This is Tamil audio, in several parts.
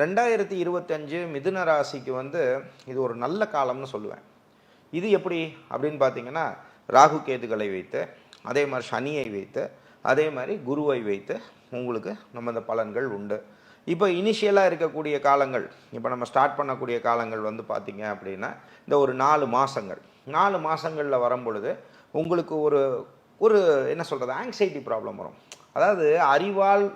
ரெண்டாயிரத்தி இருபத்தஞ்சு மிதுன ராசிக்கு வந்து இது ஒரு நல்ல காலம்னு சொல்லுவேன். இது எப்படி? அப்படின்னு பார்த்தீங்கன்னா ராகு கேதுகளை வைத்து அதே மாதிரி சனியை வைத்து அதே மாதிரி குருவை வைத்து உங்களுக்கு நம்ம இந்த பலன்கள் உண்டு. இப்போ இனிஷியலாக இருக்கக்கூடிய காலங்கள் இப்போ நம்ம ஸ்டார்ட் பண்ணக்கூடிய காலங்கள் வந்து பார்த்திங்க அப்படின்னா இந்த ஒரு நாலு மாதங்கள் நாலு மாதங்களில் வரும் பொழுது உங்களுக்கு ஒரு ஒரு என்ன சொல்கிறது ஆங்ஸைட்டி ப்ராப்ளம் வரும். அதாவது அறிவால்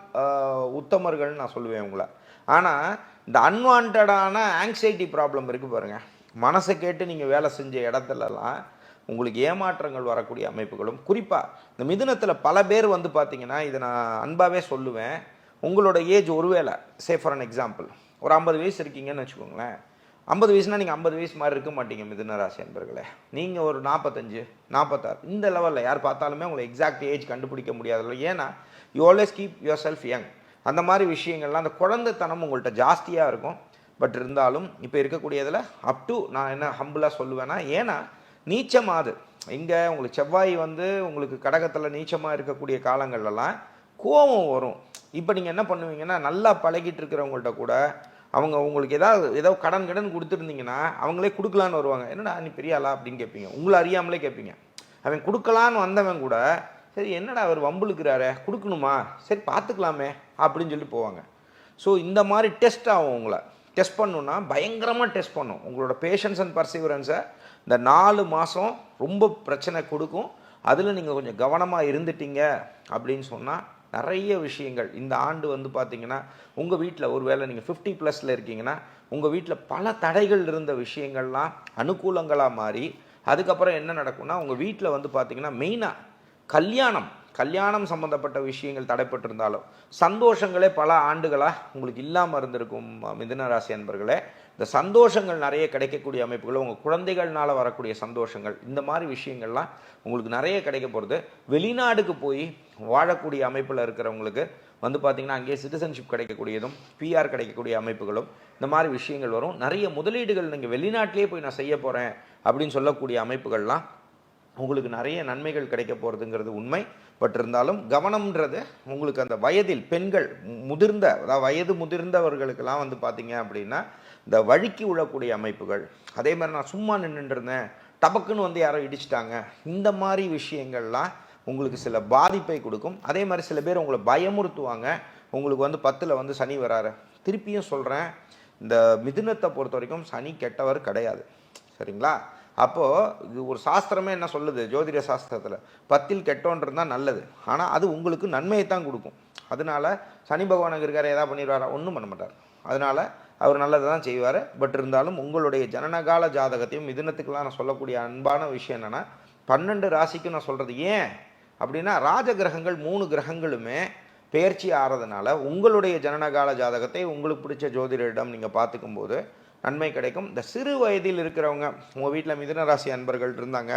உத்தமர்கள்னு நான் சொல்லுவேன் உங்களை. ஆனால் இந்த அன்வான்டான ஆங்ஸைட்டி ப்ராப்ளம் இருக்குது பாருங்கள் மனசை கேட்டு நீங்கள் வேலை செஞ்ச இடத்துலலாம் உங்களுக்கு ஏமாற்றங்கள் வரக்கூடிய அமைப்புகளும் குறிப்பாக இந்த மிதுனத்தில் பல பேர் வந்து பார்த்தீங்கன்னா இதை நான் அன்பாகவே சொல்லுவேன். உங்களோட ஏஜ் ஒருவேளை சே ஃபார் அன் எக்ஸாம்பிள் ஒரு ஐம்பது வயசு இருக்கீங்கன்னு வச்சுக்கோங்களேன். ஐம்பது வயசுனா நீங்கள் ஐம்பது வயசு மாதிரி இருக்க மாட்டீங்க மிதுன ராசி என்பர்களே. நீங்கள் ஒரு நாற்பத்தஞ்சு நாற்பத்தாறு இந்த லெவலில் யார் பார்த்தாலுமே உங்களை எக்ஸாக்ட் ஏஜ் கண்டுபிடிக்க முடியாதுல்ல ஏன்னா you always keep yourself young அந்த மாதிரி விஷயங்கள்லாம் அந்த குழந்தைத்தனம் உங்கள்கிட்ட ஜாஸ்தியாக இருக்கும். பட் இருந்தாலும் இப்போ இருக்கக்கூடியதில் அப் டு நான் என்ன ஹம்புலாக சொல்லுவேன்னா ஏன்னா நீச்சமாது இங்கே உங்களுக்கு செவ்வாய் வந்து உங்களுக்கு கடகத்தில் நீச்சமாக இருக்கக்கூடிய காலங்கள்லாம் கோபம் வரும். இப்போ நீங்கள் என்ன பண்ணுவீங்கன்னா நல்லா பழகிட்டு இருக்கிறவங்கள்ட்ட கூட அவங்க உங்களுக்கு ஏதாவது ஏதோ கடன் கடன் கொடுத்துருந்தீங்கன்னா அவங்களே கொடுக்கலான்னு வருவாங்க. என்னடா நீ பெரிய ஆளா? அப்படின்னு கேட்பீங்க. உங்களை அறியாமலே கேட்பீங்க. அவன் கொடுக்கலான்னு வந்தவன் கூட சரி என்னடா அவர் வம்புழுக்கிறாரே? கொடுக்கணுமா? சரி பார்த்துக்கலாமே அப்படின்னு சொல்லி போவாங்க. ஸோ இந்த மாதிரி டெஸ்ட் ஆகும் உங்களை. டெஸ்ட் பண்ணணுன்னா பயங்கரமாக டெஸ்ட் பண்ணும். உங்களோட பேஷன்ஸ் அண்ட் பர்சிவரன்ஸை இந்த நாலு மாதம் ரொம்ப பிரச்சனை கொடுக்கும். அதில் நீங்கள் கொஞ்சம் கவனமாக இருந்துட்டீங்க அப்படின்னு சொன்னால் நிறைய விஷயங்கள். இந்த ஆண்டு வந்து பார்த்தீங்கன்னா உங்கள் வீட்டில் ஒரு வேளை நீங்கள் ஃபிஃப்டி ப்ளஸில் இருக்கீங்கன்னா உங்கள் வீட்டில் பல தடைகள் இருந்த விஷயங்கள்லாம் அனுகூலங்களாக மாறி அதுக்கப்புறம் என்ன நடக்கும்னா உங்கள் வீட்டில் வந்து பார்த்தீங்கன்னா மெயினாக கல்யாணம் கல்யாணம் சம்பந்தப்பட்ட விஷயங்கள் தடைப்பட்டிருந்தாலும் சந்தோஷங்களே பல ஆண்டுகளாக உங்களுக்கு இல்லாமல் இருந்திருக்கும் மிதனராசி அன்பர்களே. இந்த சந்தோஷங்கள் நிறைய கிடைக்கக்கூடிய அமைப்புகள் உங்கள் குழந்தைகள்னால வரக்கூடிய சந்தோஷங்கள் இந்த மாதிரி விஷயங்கள்லாம் உங்களுக்கு நிறைய கிடைக்க போகிறது வெளிநாடுக்கு போய் வாழக்கூடிய அமைப்பில் இருக்கிறவங்களுக்கு வந்து பார்த்திங்கன்னா அங்கேயே சிட்டிசன்ஷிப் கிடைக்கக்கூடியதும் பிஆர் கிடைக்கக்கூடிய அமைப்புகளும் இந்த மாதிரி விஷயங்கள் வரும். நிறைய முதலீடுகள் நீங்கள் வெளிநாட்டிலே போய் நான் செய்ய போகிறேன் அப்படின்னு சொல்லக்கூடிய அமைப்புகள்லாம் உங்களுக்கு நிறைய நன்மைகள் கிடைக்க போகிறதுங்கிறது உண்மை. பட் இருந்தாலும் கவனம்ன்றது உங்களுக்கு அந்த வயதில் பெண்கள் முதிர்ந்த அதாவது வயது முதிர்ந்தவர்களுக்கெல்லாம் வந்து பார்த்தீங்க அப்படின்னா இந்த வழுக்கி விழக்கூடிய அமைப்புகள். அதே மாதிரி நான் சும்மா நின்றுட்டு இருந்தேன். டபக்குன்னு வந்து யாரோ இடிச்சிட்டாங்க. இந்த மாதிரி விஷயங்கள்லாம் உங்களுக்கு சில பாதிப்பை கொடுக்கும். அதே மாதிரி சில பேர் உங்களை பயமுறுத்துவாங்க. உங்களுக்கு வந்து பத்தில் வந்து சனி வராரு. திருப்பியும் சொல்கிறேன் இந்த மிதுனத்தை பொறுத்த வரைக்கும் சனி கெட்டவர் கிடையாது. சரிங்களா? அப்போது இது ஒரு சாஸ்திரமே என்ன சொல்லுது? ஜோதிட சாஸ்திரத்தில் பத்தில் கெட்டோன் இருந்தால் நல்லது. ஆனால் அது உங்களுக்கு நன்மையை தான் கொடுக்கும். அதனால சனி பகவானுக்கு இருக்கார் ஏதாவது பண்ணிடுவாரா? ஒன்றும் பண்ண மாட்டார். அதனால அவர் நல்லதை தான் செய்வார். பட் இருந்தாலும் உங்களுடைய ஜனனகால ஜாதகத்தையும் மிதுனத்துக்கெல்லாம் நான் சொல்லக்கூடிய அன்பான விஷயம் என்னென்னா பன்னெண்டு ராசிக்கும் நான் சொல்கிறது ஏன்? அப்படின்னா ராஜ கிரகங்கள் மூணு கிரகங்களுமே பெயர்ச்சி ஆறதுனால உங்களுடைய ஜனனகால ஜாதகத்தை உங்களுக்கு பிடிச்ச ஜோதிடரிடம் நீங்கள் பார்த்துக்கும்போது நன்மை கிடைக்கும். இந்த சிறு வயதில் இருக்கிறவங்க உங்கள் வீட்டில் மிதுன ராசி அன்பர்கள் இருந்தாங்க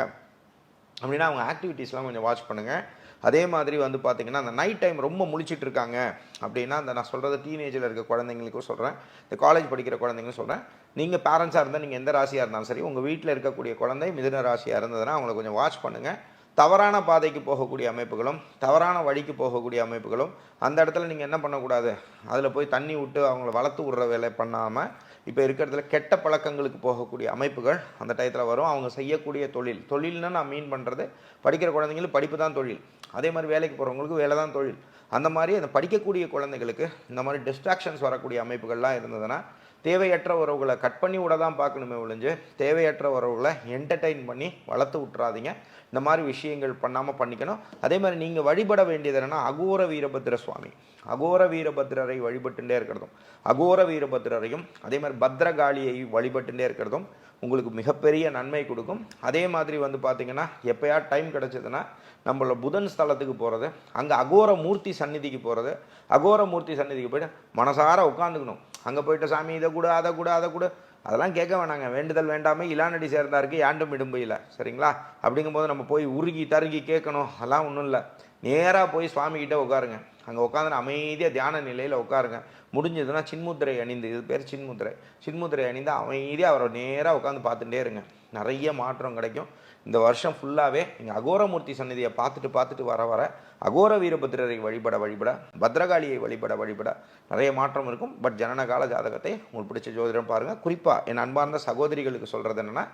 அப்படின்னா அவங்க ஆக்டிவிட்டீஸ்லாம் கொஞ்சம் வாட்ச் பண்ணுங்கள் அதே மாதிரி வந்து பார்த்தீங்கன்னா அந்த நைட் டைம் ரொம்ப முழிச்சிட்டு இருக்காங்க அப்படின்னா அந்த நான் சொல்கிறது டீனேஜில் இருக்க குழந்தைங்களுக்கும் சொல்கிறேன் இந்த காலேஜ் படிக்கிற குழந்தைங்களும் சொல்கிறேன் நீங்கள் பேரண்ட்ஸாக இருந்தால் நீங்கள் எந்த ராசியாக இருந்தாலும் சரி உங்கள் வீட்டில் இருக்கக்கூடிய குழந்தை மிதுன ராசியாக இருந்ததுன்னா அவங்கள கொஞ்சம் வாட்ச் பண்ணுங்கள் தவறான பாதைக்கு போகக்கூடிய அமைப்புகளும் தவறான வழிக்கு போகக்கூடிய அமைப்புகளும் அந்த இடத்துல நீங்கள் என்ன பண்ணக்கூடாது? அதில் போய் தண்ணி விட்டு அவங்கள வளர்த்து விடுற வேலை பண்ணாமல் இப்போ இருக்கிறதுல கெட்ட பழக்கங்களுக்கு போகக்கூடிய அமைப்புகள் அந்த டயத்தில் வரும். அவங்க செய்யக்கூடிய தொழில் தொழில்னா நான் மீன் பண்ணுறது படிக்கிற குழந்தைங்களுக்கு படிப்பு தான் தொழில். அதே மாதிரி வேலைக்கு போகிறவங்களுக்கு வேலை தான் தொழில். அந்த மாதிரி அந்த படிக்கக்கூடிய குழந்தைகளுக்கு இந்த மாதிரி டிஸ்ட்ராக்ஷன்ஸ் வரக்கூடிய அமைப்புகள்லாம் இருந்ததுன்னா தேவையற்ற உறவுகளை கட் பண்ணி விட தான் பார்க்கணுமே ஒழிஞ்சு தேவையற்ற உறவுகளை என்டர்டெயின் பண்ணி வளர்த்து விட்றாதீங்க இந்த மாதிரி விஷயங்கள் பண்ணாமல் பண்ணிக்கணும். அதே மாதிரி நீங்கள் வழிபட வேண்டியது என்னென்னா அகோர வீரபத்ர சுவாமி. அகோர வீரபத்ரரை வழிபட்டுட்டே இருக்கிறதும் அகோர வீரபத்ரரையும் அதே மாதிரி பத்ரகாளியை வழிபட்டுட்டே இருக்கிறதும் உங்களுக்கு மிகப்பெரிய நன்மை கொடுக்கும். அதே மாதிரி வந்து பார்த்திங்கன்னா எப்போயா டைம் கிடச்சதுன்னா நம்மளோட புதன் ஸ்தலத்துக்கு போகிறது அங்கே அகோர மூர்த்தி சந்நிதிக்கு போகிறது அகோர மூர்த்தி சந்நிதிக்கு போயிட்டு மனசார உட்காந்துக்கணும் அங்கே போயிட்டு சாமி இதை கூட அதை கூட அதை கூட. அதெல்லாம் கேட்க வேணாங்க. வேண்டுதல் வேண்டாமல் இலானடி சேர்ந்தாருக்கு யாண்டும் இடும்பையில் சரிங்களா? அப்படிங்கும்போது நம்ம போய் உருகி தருகி கேட்கணும். அதெல்லாம் ஒன்றும் இல்லை. நேராக போய் சுவாமிகிட்ட உட்காருங்க. அங்கே உட்காந்து அமைதியாக தியான நிலையில் உட்காருங்க. முடிஞ்சதுன்னா சின்முத்திரை அணிந்து இது பேர் சின்முத்திரை. சின்முத்திரை அணிந்து அமைதியாக அவரை நேராக உட்காந்து பார்த்துட்டே இருங்க. நிறைய மாற்றம் கிடைக்கும். இந்த வருஷம் ஃபுல்லாகவே நீங்கள் அகோரமூர்த்தி சன்னதியை பார்த்துட்டு பார்த்துட்டு வர வர அகோர வீரபத்திரரை வழிபட வழிபட பத்ரகாளியை வழிபட வழிபட நிறைய மாற்றம் இருக்கும். பட் ஜனனகால ஜாதகத்தை உங்களுக்கு பிடிச்ச ஜோதிடம் பாருங்கள் குறிப்பாக என் அன்பார்ந்த சகோதரிகளுக்கு சொல்கிறது என்னென்னா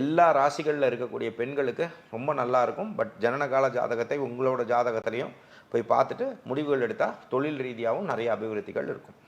எல்லா ராசிகளில் இருக்கக்கூடிய பெண்களுக்கு ரொம்ப நல்லா இருக்கும். பட் ஜனனகால ஜாதகத்தை உங்களோட ஜாதகத்திலையும் போய் பார்த்துட்டு முடிவுகள் எடுத்தால் தொழில் ரீதியாகவும் நிறைய அபிவிருத்திகள் இருக்கும்.